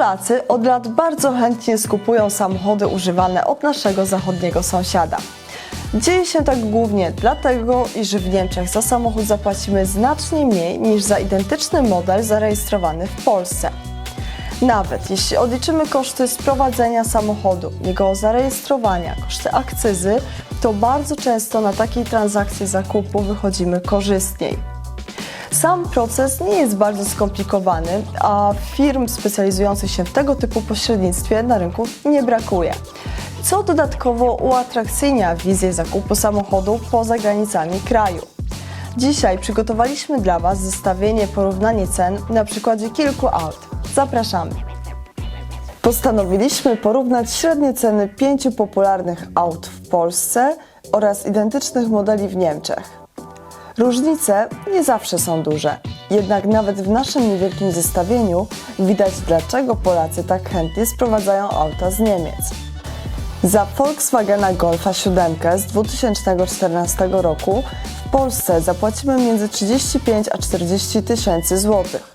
Polacy od lat bardzo chętnie skupują samochody używane od naszego zachodniego sąsiada. Dzieje się tak głównie dlatego, iż w Niemczech za samochód zapłacimy znacznie mniej niż za identyczny model zarejestrowany w Polsce. Nawet jeśli odliczymy koszty sprowadzenia samochodu, jego zarejestrowania, koszty akcyzy, to bardzo często na takiej transakcji zakupu wychodzimy korzystniej. Sam proces nie jest bardzo skomplikowany, a firm specjalizujących się w tego typu pośrednictwie na rynku nie brakuje. Co dodatkowo uatrakcyjnia wizję zakupu samochodu poza granicami kraju. Dzisiaj przygotowaliśmy dla Was zestawienie porównanie cen na przykładzie kilku aut. Zapraszamy! Postanowiliśmy porównać średnie ceny pięciu popularnych aut w Polsce oraz identycznych modeli w Niemczech. Różnice nie zawsze są duże, jednak nawet w naszym niewielkim zestawieniu widać, dlaczego Polacy tak chętnie sprowadzają auta z Niemiec. Za Volkswagena Golfa 7 z 2014 roku w Polsce zapłacimy między 35 a 40 tysięcy złotych.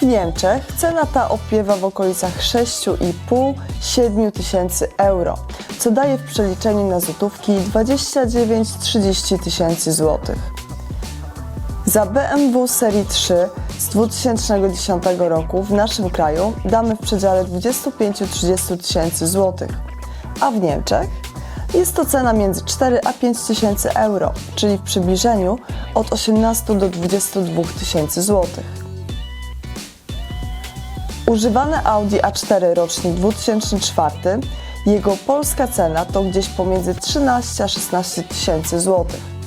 W Niemczech cena ta opiewa w okolicach 6,5-7 tysięcy euro, co daje w przeliczeniu na złotówki 29-30 tysięcy złotych. Za BMW serii 3 z 2010 roku w naszym kraju damy w przedziale 25-30 tysięcy złotych, a w Niemczech jest to cena między 4 a 5 tysięcy euro, czyli w przybliżeniu od 18 do 22 tysięcy złotych. Używane Audi A4 rocznik 2004, jego polska cena to gdzieś pomiędzy 13 a 16 tysięcy złotych.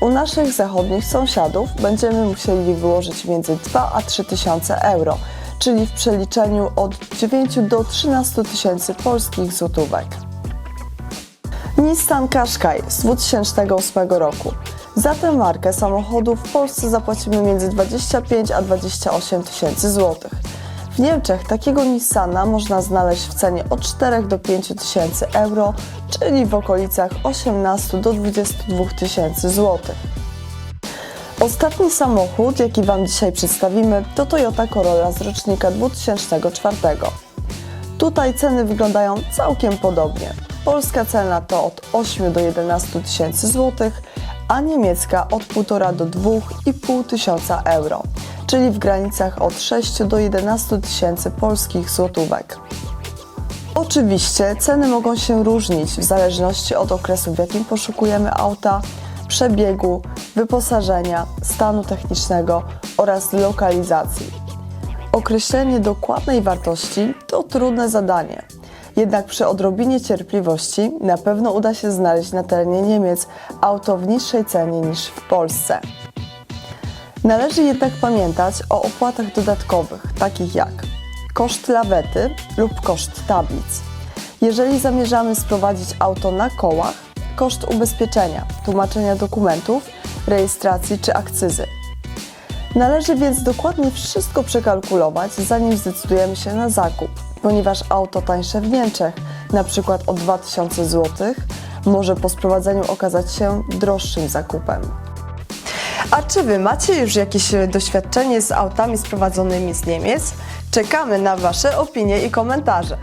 U naszych zachodnich sąsiadów będziemy musieli wyłożyć między 2 a 3 tysiące euro, czyli w przeliczeniu od 9 do 13 tysięcy polskich złotówek. Nissan Qashqai z 2008 roku. Za tę markę samochodu w Polsce zapłacimy między 25 a 28 tysięcy złotych. Niemczech takiego Nissana można znaleźć w cenie od 4 do 5 tysięcy euro, czyli w okolicach 18 do 22 tysięcy złotych. Ostatni samochód, jaki Wam dzisiaj przedstawimy, to Toyota Corolla z rocznika 2004. Tutaj ceny wyglądają całkiem podobnie. Polska cena to od 8 do 11 tysięcy złotych, a niemiecka od 1,5 do 2,5 tysiąca euro, czyli w granicach od 6 do 11 tysięcy polskich złotówek. Oczywiście ceny mogą się różnić w zależności od okresu, w jakim poszukujemy auta, przebiegu, wyposażenia, stanu technicznego oraz lokalizacji. Określenie dokładnej wartości to trudne zadanie. Jednak przy odrobinie cierpliwości na pewno uda się znaleźć na terenie Niemiec auto w niższej cenie niż w Polsce. Należy jednak pamiętać o opłatach dodatkowych, takich jak koszt lawety lub koszt tablic. Jeżeli zamierzamy sprowadzić auto na kołach, koszt ubezpieczenia, tłumaczenia dokumentów, rejestracji czy akcyzy. Należy więc dokładnie wszystko przekalkulować, zanim zdecydujemy się na zakup, ponieważ auto tańsze w Niemczech, przykład o 2000 zł, może po sprowadzeniu okazać się droższym zakupem. A czy Wy macie już jakieś doświadczenie z autami sprowadzonymi z Niemiec? Czekamy na Wasze opinie i komentarze.